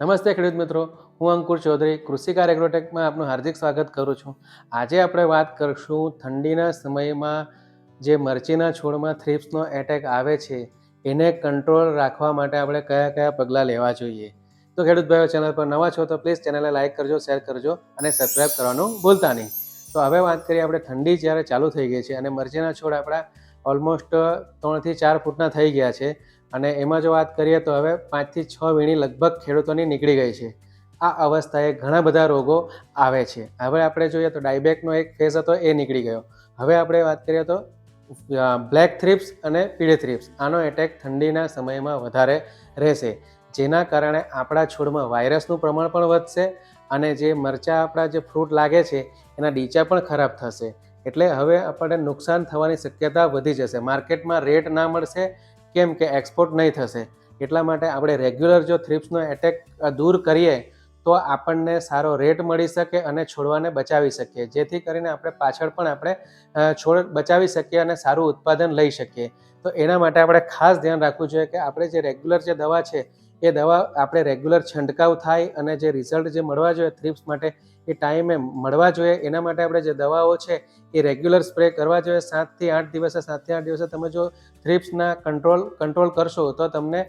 નમસ્તે ખેડૂત મિત્રો, હું અંકુર ચૌધરી કૃષિકાર એગ્રોટેકમાં આપનું હાર્દિક સ્વાગત કરું છું. આજે આપણે વાત કરીશું ઠંડીના સમયમાં જે મરચીના છોડમાં થ્રિપ્સનો એટેક આવે છે, એને કંટ્રોલ રાખવા માટે આપણે કયા કયા પગલાં લેવા જોઈએ. તો ખેડૂત ભાઈઓ, ચેનલ પર નવા છો તો પ્લીઝ ચેનલને લાઇક કરજો, શેર કરજો અને સબસ્ક્રાઈબ કરવાનું ભૂલતા નહીં. તો હવે વાત કરીએ આપણે ઠંડી જ્યારે ચાલુ થઈ ગઈ છે અને મરચીના છોડ આપણા ઓલમોસ્ટ ત્રણથી ચાર ફૂટના થઈ ગયા છે અને એમાં જો વાત કરીએ તો હવે પાંચથી છ વીણી લગભગ ખેડૂતોની નીકળી ગઈ છે. આ અવસ્થાએ ઘણા બધા રોગો આવે છે. હવે આપણે જોઈએ તો ડાયબેકનો એક ફેઝ હતો, એ નીકળી ગયો. હવે આપણે વાત કરીએ તો બ્લેક થ્રિપ્સ અને પીળી થ્રિપ્સ. આનો એટેક ઠંડીના સમયમાં વધારે રહેશે. જેના કારણે આપણા છોડમાં વાયરસનું પ્રમાણ પણ વધશે અને જે મરચાં, આપણા જે ફ્રૂટ લાગે છે, એના ડીચા પણ ખરાબ થશે. એટલે હવે આપણને નુકસાન થવાની શક્યતા વધી જશે. માર્કેટમાં રેટ ના મળશે કેમ કે એક્સપોર્ટ નહીં થશે. એટલા માટે આપણે રેગ્યુલર જો થ્રિપ્સનો એટેક દૂર કરીએ, તો આપણને સારો રેટ મળી શકે અને છોડવાને બચાવી શકીએ. જેથી કરીને આપણે પાછળ પણ આપણે છોડ બચાવી શકીએ અને સારું ઉત્પાદન લઈ શકીએ. તો એના માટે આપણે ખાસ ધ્યાન રાખવું જોઈએ કે આપણે જે રેગ્યુલર જે દવા છે, એ દવા આપણે રેગ્યુલર છંટકાવ થાય અને જે રિઝલ્ટ જે મળવા જોઈએ થ્રિપ્સ માટે એ ટાઈમે મળવા જોઈએ. એના માટે આપણે જે દવાઓ છે એ રેગ્યુલર સ્પ્રે કરવા જોઈએ. સાતથી આઠ દિવસે, સાતથી આઠ દિવસે તમે જો થ્રિપ્સના કંટ્રોલ કંટ્રોલ કરશો તો તમને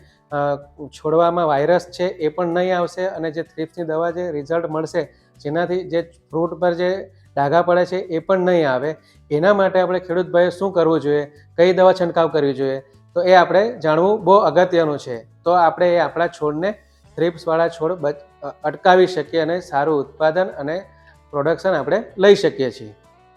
છોડવામાં વાયરસ છે એ પણ નહીં આવશે અને જે થ્રિપ્સની દવા જે રિઝલ્ટ મળશે જેનાથી જે ફ્રૂટ પર જે ડાઘા પડે છે એ પણ નહીં આવે. એના માટે આપણે ખેડૂત ભાઈએ શું કરવું જોઈએ? કઈ દવા છંટકાવ કરવી જોઈએ? તો એ આપણે જાણવું બહુ અગત્યનું છે. તો આપણે એ આપણા છોડને થ્રિપ્સવાળા છોડ અટકાવી શકીએ અને સારું ઉત્પાદન અને પ્રોડક્શન આપણે લઈ શકીએ છીએ.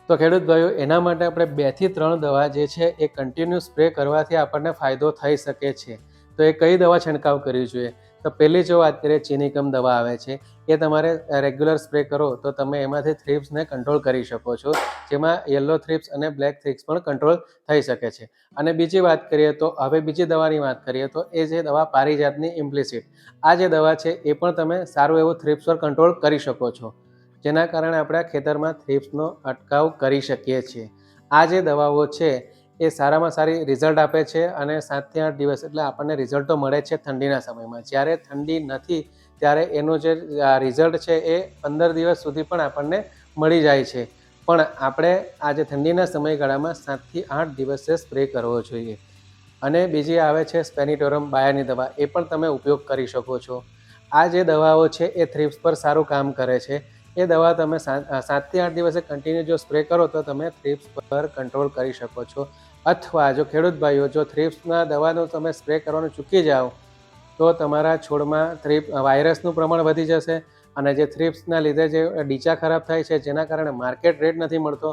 તો ખેડૂત ભાઈઓ, એના માટે આપણે બેથી ત્રણ દવા જે છે એ કન્ટિન્યુ સ્પ્રે કરવાથી આપણને ફાયદો થઈ શકે છે. તો એ કઈ દવા છંટકાવ કરવી જોઈએ? તો પહેલી જો વાત કરીએ ચિનિકમ દવા આવે છે, એ તમારે રેગ્યુલર સ્પ્રે કરો તો તમે એમાંથી થ્રિપ્સને કંટ્રોલ કરી શકો છો, જેમાં યલો થ્રિપ્સ અને બ્લેક થ્રિપ્સ પણ કંટ્રોલ થઈ શકે છે. અને બીજી વાત કરીએ તો, હવે બીજી દવાની વાત કરીએ તો, એ જે દવા પારિજાતની ઇમ્પ્લિસિટ આ જે દવા છે, એ પણ તમે સારું એવું થ્રિપ્સ પર કંટ્રોલ કરી શકો છો. જેના કારણે આપણા ખેતરમાં થ્રિપ્સનો અટકાવ કરી શકીએ છીએ. આ જે દવાઓ છે એ સારામાં સારી રિઝલ્ટ આપે છે અને સાતથી આઠ દિવસ એટલે આપણને રિઝલ્ટો મળે છે ઠંડીના સમયમાં. જ્યારે ઠંડી નથી, ત્યારે એનું જે રિઝલ્ટ છે એ પંદર દિવસ સુધી પણ આપણને મળી જાય છે. પણ આપણે આજે ઠંડીના સમયગાળામાં સાતથી આઠ દિવસે સ્પ્રે કરવો જોઈએ. અને બીજી આવે છે સ્પેનિટોરમ બાયાની દવા. એ પણ તમે ઉપયોગ કરી શકો છો. આ જે દવાઓ છે એ થ્રિપ્સ પર સારું કામ કરે છે. એ દવા તમે સાત સાતથી આઠ દિવસે કન્ટિન્યુ જો સ્પ્રે કરો તો તમે થ્રિપ્સ પર કંટ્રોલ કરી શકો છો. અથવા જો ખેડૂત ભાઈઓ, જો થ્રીપ્સના દવાનો તમે સ્પ્રે કરવાનું ચૂકી જાઓ, તો તમારા છોડમાં થ્રીપ વાયરસનું પ્રમાણ વધી જશે અને જે થ્રીપ્સના લીધે જે ડીચા ખરાબ થાય છે, જેના કારણે માર્કેટ રેટ નથી મળતો,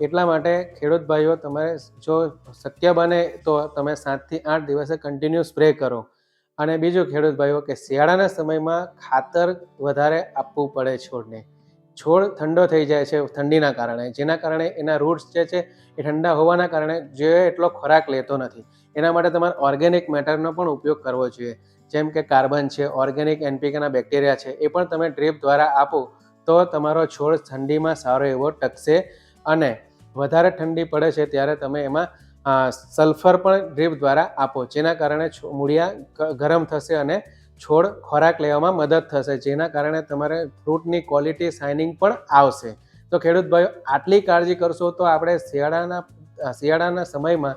એટલા માટે ખેડૂત ભાઈઓ તમારે જો શક્ય બને તો તમે સાતથી આઠ દિવસે કન્ટિન્યુ સ્પ્રે કરો. અને બીજું ખેડૂત ભાઈઓ કે શિયાળાના સમયમાં ખાતર વધારે આપવું પડે છોડને. છોડ ઠંડો થઈ જાય છે ઠંડીના કારણે. જેના કારણે એના રૂટ્સ જે છે એ ઠંડા હોવાના કારણે જે એટલો ખોરાક લેતો નથી. એના માટે તમારે ઓર્ગેનિક મેટરનો પણ ઉપયોગ કરવો જોઈએ. જેમ કે કાર્બન છે ઓર્ગેનિક એનપીકેના બેક્ટેરિયા છે, એ પણ તમે ડ્રીપ દ્વારા આપો તો તમારો છોડ ઠંડીમાં સારો એવો ટકશે અને વધારે ઠંડી પડે છે ત્યારે તમે એમાં સલ્ફર પણ ડ્રીપ દ્વારા આપો. જેના કારણે મૂળિયા ગરમ થશે અને છોડ ખોરાક લેવામાં મદદ થશે, જેના કારણે તમારે ફ્રૂટની ક્વોલિટી શાઇનિંગ પણ આવશે. તો ખેડૂત ભાઈઓ, આટલી કાળજી કરશો તો આપણે શિયાળાના શિયાળાના સમયમાં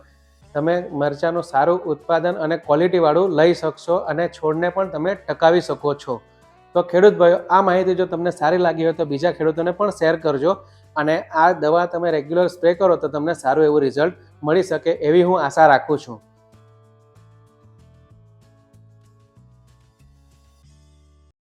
તમે મરચાંનું સારું ઉત્પાદન અને ક્વોલિટીવાળું લઈ શકશો અને છોડને પણ તમે ટકાવી શકો છો. તો ખેડૂત ભાઈઓ, આ માહિતી જો તમને સારી લાગી હોય તો બીજા ખેડૂતોને પણ શેર કરજો અને આ દવા તમે રેગ્યુલર સ્પ્રે કરો તો તમને સારું એવું રિઝલ્ટ મળી શકે એવી હું આશા રાખું છું.